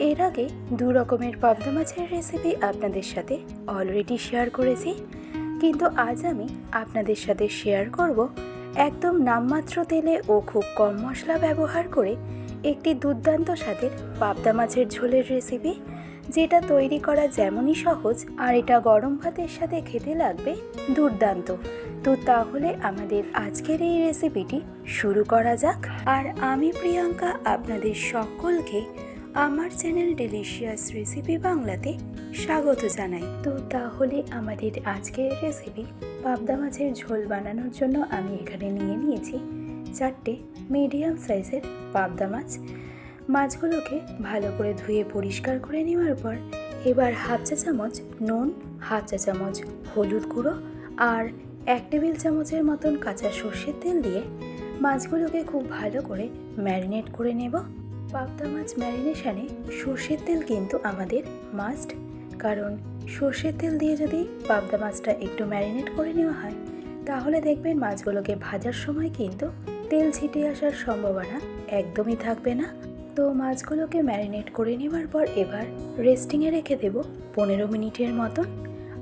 এর আগে দু রকমের পাবদা মাছের রেসিপি আপনাদের সাথে অলরেডি শেয়ার করেছি। কিন্তু আজ আমি আপনাদের সাথে শেয়ার করব একদম নামমাত্র তেলে ও খুব কম মশলা ব্যবহার করে একটি দুর্দান্ত স্বাদের পাবদা মাছের ঝোলের রেসিপি যেটা তৈরি করা যেমনই সহজ আর এটা গরম ভাতের সাথে খেতে লাগবে দুর্দান্ত। তো তাহলে আমাদের আজকের এই রেসিপিটি শুরু করা যাক। আর আমি প্রিয়াঙ্কা, আপনাদের সকলকে আমার চ্যানেল ডেলিশিয়াস রেসিপি বাংলাতে স্বাগত জানাই। তো তাহলে আমাদের আজকের রেসিপি পাবদা মাছের ঝোল বানানোর জন্য আমি এখানে নিয়ে নিয়েছি চারটে মিডিয়াম সাইজের পাবদা মাছ। মাছগুলোকে ভালো করে ধুয়ে পরিষ্কার করে নেওয়ার পর এবার হাফ চা চামচ নুন, হাফ চা চামচ হলুদ গুঁড়ো আর এক টেবিল চামচের মতন কাঁচা সর্ষের তেল দিয়ে মাছগুলোকে খুব ভালো করে ম্যারিনেট করে নেব। পাবদা মাছ ম্যারিনেশনে সর্ষের তেল কিন্তু আমাদের মাস্ট কারণ সর্ষের তেল দিয়ে যদি পাবদা মাছটা একটু ম্যারিনেট করে নেওয়া হয়, তাহলে দেখবেন মাছগুলোকে ভাজার সময় কিন্তু তেল ছিটে আসার সম্ভাবনা একদমই থাকবে না। তো মাছগুলোকে ম্যারিনেট করে নেওয়ার পর এবার রেস্টিংয়ে রেখে দেব পনেরো মিনিটের মতন।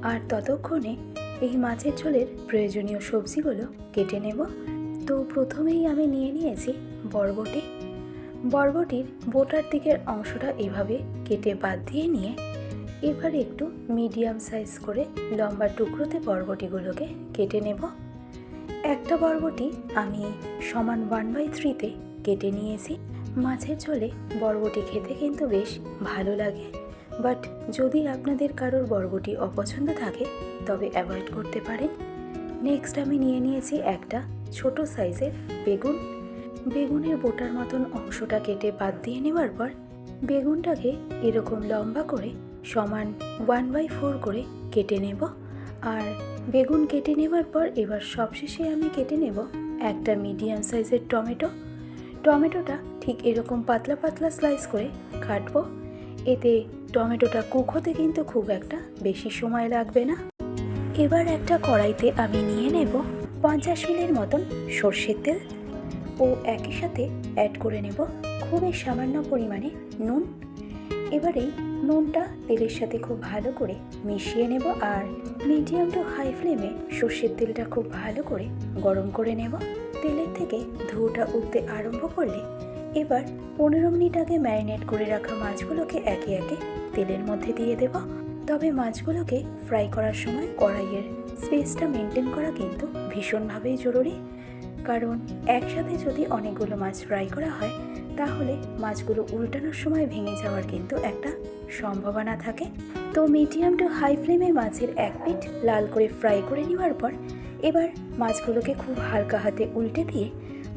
আর ততক্ষণে এই মাছের ঝোলের প্রয়োজনীয় সবজিগুলো কেটে নেব। তো প্রথমেই আমি নিয়ে নিয়েছি বরবটি। বরবটির বোটার দিকের অংশটা এভাবে কেটে বাদ দিয়ে নিয়ে এবার একটু মিডিয়াম সাইজ করে লম্বা টুকরোতে বরবটিগুলোকে কেটে নেব। একটা বরবটি আমি সমান ওয়ান বাই থ্রিতে কেটে নিয়েছি। মাছের ঝোলে বরবটি খেতে কিন্তু বেশ ভালো লাগে। বাট যদি আপনাদের কারোর বরবটি অপছন্দ থাকে, তবে অ্যাভয়েড করতে পারেন। নেক্সট আমি নিয়ে নিয়েছি একটা ছোট সাইজের বেগুন। বেগুনের বোটার মতন অংশটা কেটে বাদ দিয়ে নেওয়ার পর বেগুনটাকে এরকম লম্বা করে সমান ওয়ান বাই ফোর করে কেটে নেব। আর বেগুন কেটে নেওয়ার পর এবার সবশেষে আমি কেটে নেব একটা মিডিয়াম সাইজের টমেটো। টমেটোটা ঠিক এরকম পাতলা পাতলা স্লাইস করে কাটবো। এতে টমেটোটা কুক হতে কিন্তু খুব একটা বেশি সময় লাগবে না। এবার একটা কড়াইতে আমি নিয়ে নেব পঞ্চাশ মিলির মতন সর্ষের তেল। ও একই সাথে অ্যাড করে নেব খুবই সামান্য পরিমাণে নুন। এবারে নুনটা তেলের সাথে খুব ভালো করে মিশিয়ে নেব আর মিডিয়াম টু হাই ফ্লেমে সর্ষের তেলটা খুব ভালো করে গরম করে নেব। তেলের থেকে ধুয়োটা উঠতে আরম্ভ করলে এবার পনেরো মিনিট আগে ম্যারিনেট করে রাখা মাছগুলোকে একে একে তেলের মধ্যে দিয়ে দেব। তবে মাছগুলোকে ফ্রাই করার সময় কড়াইয়ের স্পেসটা মেনটেন করা কিন্তু ভীষণভাবেই জরুরি। কারণ একসাথে যদি অনেকগুলো মাছ ফ্রাই করা হয়, তাহলে মাছগুলো উল্টানোর সময় ভেঙে যাওয়ার কিন্তু একটা সম্ভাবনা থাকে। তো মিডিয়াম টু হাই ফ্লেমে মাছের এক পিঠ লাল করে ফ্রাই করে নেওয়ার পর, এবার মাছগুলোকে খুব হালকা হাতে উল্টে দিয়ে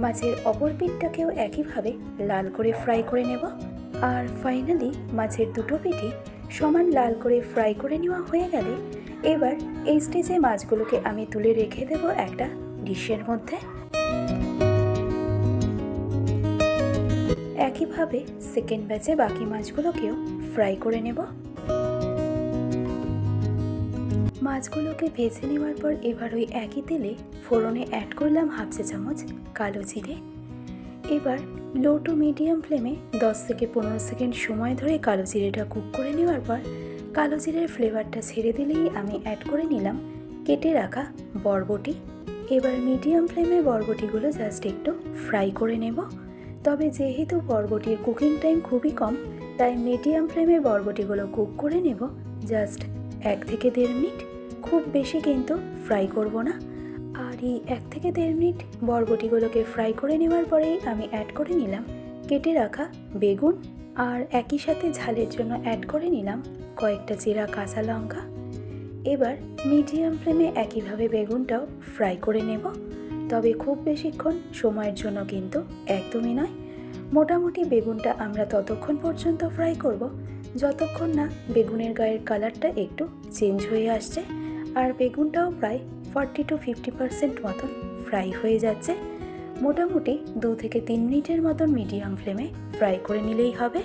মাছের অপর পিঠটাকেও একইভাবে লাল করে ফ্রাই করে নেব। আর ফাইনালি মাছের দুটো পিঠই সমান লাল করে ফ্রাই করে নেওয়া হয়ে গেলে, এবার এই স্টেজে মাছগুলোকে আমি তুলে রেখে দেব একটা ডিশের মধ্যে। একইভাবে সেকেন্ড ব্যাচে বাকি মাছগুলোকেও ফ্রাই করে নেব। মাছগুলোকে ভেজে নেওয়ার পর এবার ওই একই তেলে ফোড়নে অ্যাড করলাম হাফ চা চামচ কালো জিরে। এবার লো টু মিডিয়াম ফ্লেমে দশ থেকে পনেরো সেকেন্ড সময় ধরে কালো জিরেটা কুক করে নেওয়ার পর কালো জিরের ফ্লেভারটা ছেড়ে দিলেই আমি অ্যাড করে নিলাম কেটে রাখা বরবটি। এবার মিডিয়াম ফ্লেমে বরবটিগুলো জাস্ট একটু ফ্রাই করে নেব। তবে যেহেতু বরবটির কুকিং টাইম খুবই কম, তাই মিডিয়াম ফ্লেমে বরবটিগুলো কুক করে নেব জাস্ট এক থেকে দেড় মিনিট। খুব বেশি কিন্তু ফ্রাই করব না। আর এই এক থেকে দেড় মিনিট বরবটিগুলোকে ফ্রাই করে নেওয়ার পরেই আমি অ্যাড করে নিলাম কেটে রাখা বেগুন। আর একই সাথে ঝালের জন্য অ্যাড করে নিলাম কয়েকটা চেরা কাঁচা লঙ্কা। এবার মিডিয়াম ফ্লেমে একইভাবে বেগুনটাও ফ্রাই করে নেব। তবে খুব বেশিক্ষণ সময়ের জন্য কিন্তু একদমই নয়। মোটামুটি বেগুনটা আমরা ততক্ষণ পর্যন্ত ফ্রাই করব, যতক্ষণ না বেগুনের গায়ের কালারটা একটু চেঞ্জ হয়ে আসছে আর বেগুনটাও প্রায় ফর্টি টু ফিফটি পার্সেন্ট মতন ফ্রাই হয়ে যাচ্ছে। মোটামুটি দু থেকে তিন মিনিটের মতন মিডিয়াম ফ্লেমে ফ্রাই করে নিলেই হবে।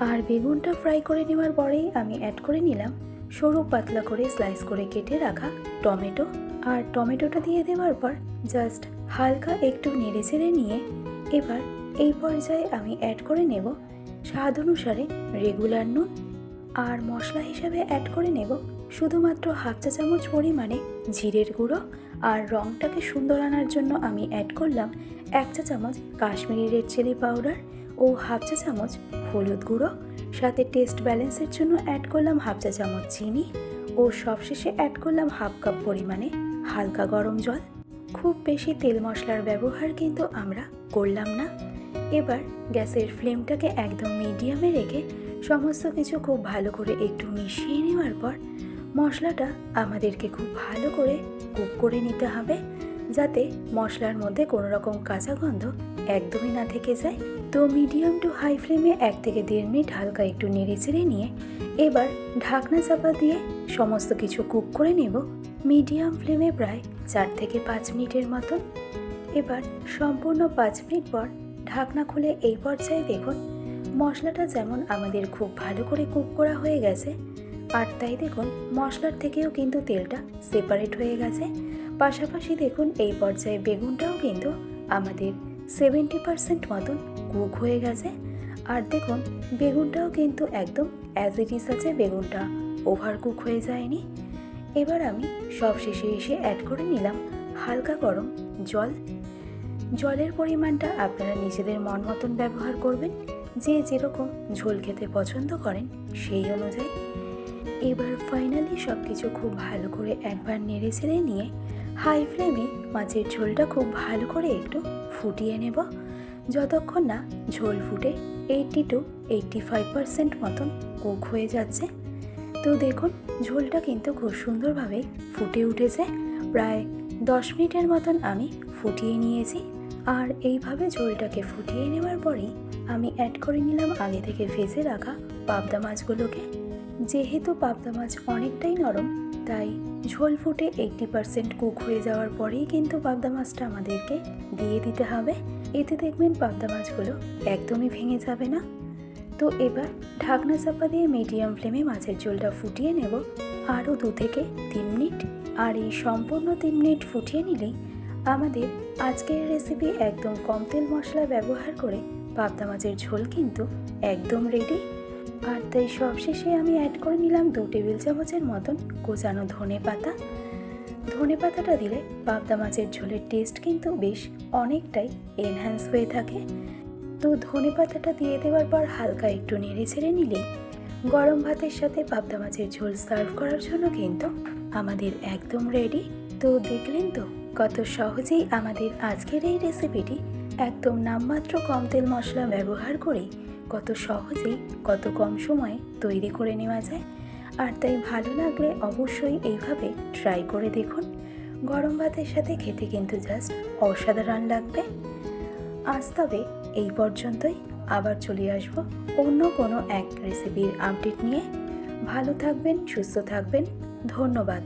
আর বেগুনটা ফ্রাই করে নেওয়ার পরেই আমি অ্যাড করে নিলাম সরু পাতলা করে স্লাইস করে কেটে রাখা টমেটো। আর টমেটোটা দিয়ে দেওয়ার পর জাস্ট হালকা একটু নেড়ে চেড়ে নিয়ে এবার এই পর্যায়ে আমি অ্যাড করে নেব স্বাদ অনুসারে রেগুলার নুন। আর মশলা হিসাবে অ্যাড করে নেব শুধুমাত্র হাফ চা চামচ পরিমাণে জিরের গুঁড়ো। আর রঙটাকে সুন্দর আনার জন্য আমি অ্যাড করলাম এক চা চামচ কাশ্মীরি রেড চিলি পাউডার ও হাফ চা চামচ হলুদ গুঁড়ো। সাথে টেস্ট ব্যালেন্সের জন্য অ্যাড করলাম হাফ চা চামচ চিনি। ও সবশেষে অ্যাড করলাম হাফ কাপ পরিমাণে হালকা গরম জল। খুব বেশি তেল মশলার ব্যবহার কিন্তু আমরা করলাম না। এবার গ্যাসের ফ্লেমটাকে একদম মিডিয়ামে রেখে সমস্ত কিছু খুব ভালো করে একটু মিশিয়ে নেওয়ার পর মশলাটা আমাদেরকে খুব ভালো করে কুক করে নিতে হবে। যাতে মশলার মধ্যে কোনো রকম কাঁচা গন্ধ একদমই না থেকে যায়। তো মিডিয়াম টু হাই ফ্লেমে এক থেকে দেড় মিনিট হালকা একটু নেড়ে চেড়ে নিয়ে এবার ঢাকনা চাপা দিয়ে সমস্ত কিছু কুক করে নেব। মিডিয়াম ফ্লেমে প্রায় চার থেকে পাঁচ মিনিটের মতন এবার সম্পূর্ণ পাঁচ মিনিট পর ঢাকনা খুলে এই পর্যায়ে দেখুন, মশলাটা যেমন আমাদের খুব ভালো করে কুক করা হয়ে গেছে, আর তাই দেখুন, মশলার থেকেও কিন্তু তেলটা সেপারেট হয়ে গেছে। পাশাপাশি দেখুন, এই পর্যায়ে বেগুনটাও কিন্তু আমাদের সেভেন্টি পারসেন্ট মতন কুক হয়ে গেছে। আর দেখুন, বেগুনটাও কিন্তু একদম অ্যাজ ইট ইজ আছে, বেগুনটা ওভার কুক হয়ে যায়নি। এবার আমি সব শেষে এসে অ্যাড করে নিলাম হালকা গরম জল। জলের পরিমাণটা আপনারা নিজেদের মন মতন ব্যবহার করবেন। যে যেরকম ঝোল খেতে পছন্দ করেন সেই অনুযায়ী। এবার ফাইনালি সব কিছু খুব ভালো করে একবার নেড়ে চেড়ে নিয়ে হাই ফ্লেমে মাছের ঝোলটা খুব ভালো করে একটু ফুটিয়ে নেব। যতক্ষণ না ঝোল ফুটে eighty to eighty five percent মতন কুক হয়ে যাচ্ছে, তো দেখুন ঝোলটা কিন্তু খুব সুন্দরভাবে ফুটে উঠেছে। প্রায় দশ মিনিটের মতন আমি ফুটিয়ে নিয়েছি। আর এইভাবে ঝোলটাকে ফুটিয়ে নেওয়ার পরেই আমি অ্যাড করে নিলাম আগে থেকে ভেজে রাখা পাবদা মাছগুলোকে। যেহেতু পাবদা মাছ অনেকটাই নরম, তাই ঝোল ফুটে এইটটি পারসেন্ট কুক হয়ে যাওয়ার পরেই কিন্তু পাবদা মাছটা আমাদেরকে দিয়ে দিতে হবে। এতে দেখবেন পাবদা মাছগুলো একদমই ভেঙে যাবে না। তো এবার ঢাকনা চাপা দিয়ে মিডিয়াম ফ্লেমে মাছের ঝোলটা ফুটিয়ে নেব। আরও দু থেকে তিন মিনিট। আর এই সম্পূর্ণ তিন মিনিট ফুটিয়ে নিলেই আমাদের আজকের রেসিপি একদম কম তেল মশলা ব্যবহার করে পাবদা মাছের ঝোল কিন্তু একদম রেডি আর তাই সবশেষে আমি অ্যাড করে নিলাম দু টেবিল চামচের মতন কোচানো ধনে পাতা। ধনে পাতাটা দিলে পাবদা মাছের ঝোলের টেস্ট কিন্তু বেশ অনেকটাই এনহ্যান্স হয়ে থাকে। তো ধনে পাতাটা দিয়ে দেওয়ার পর হালকা একটু নেড়ে ছেড়ে নিলেই গরম ভাতের সাথে পাবদা মাছের ঝোল সার্ভ করার জন্য কিন্তু আমাদের একদম রেডি তো দেখলেন তো কত সহজেই আমাদের আজকের এই রেসিপিটি একদম নামমাত্র কম তেল মশলা ব্যবহার করে কত সহজেই কত কম সময়ে তৈরি করে নেওয়া যায়। আর তাই ভালো লাগলে অবশ্যই এইভাবে ট্রাই করে দেখুন। গরম ভাতের সাথে খেতে কিন্তু জাস্ট অসাধারণ লাগবে। আজ তবে এই পর্যন্তই। আবার চলে আসব অন্য কোনো এক রেসিপির আপডেট নিয়ে। ভালো থাকবেন, সুস্থ থাকবেন। ধন্যবাদ।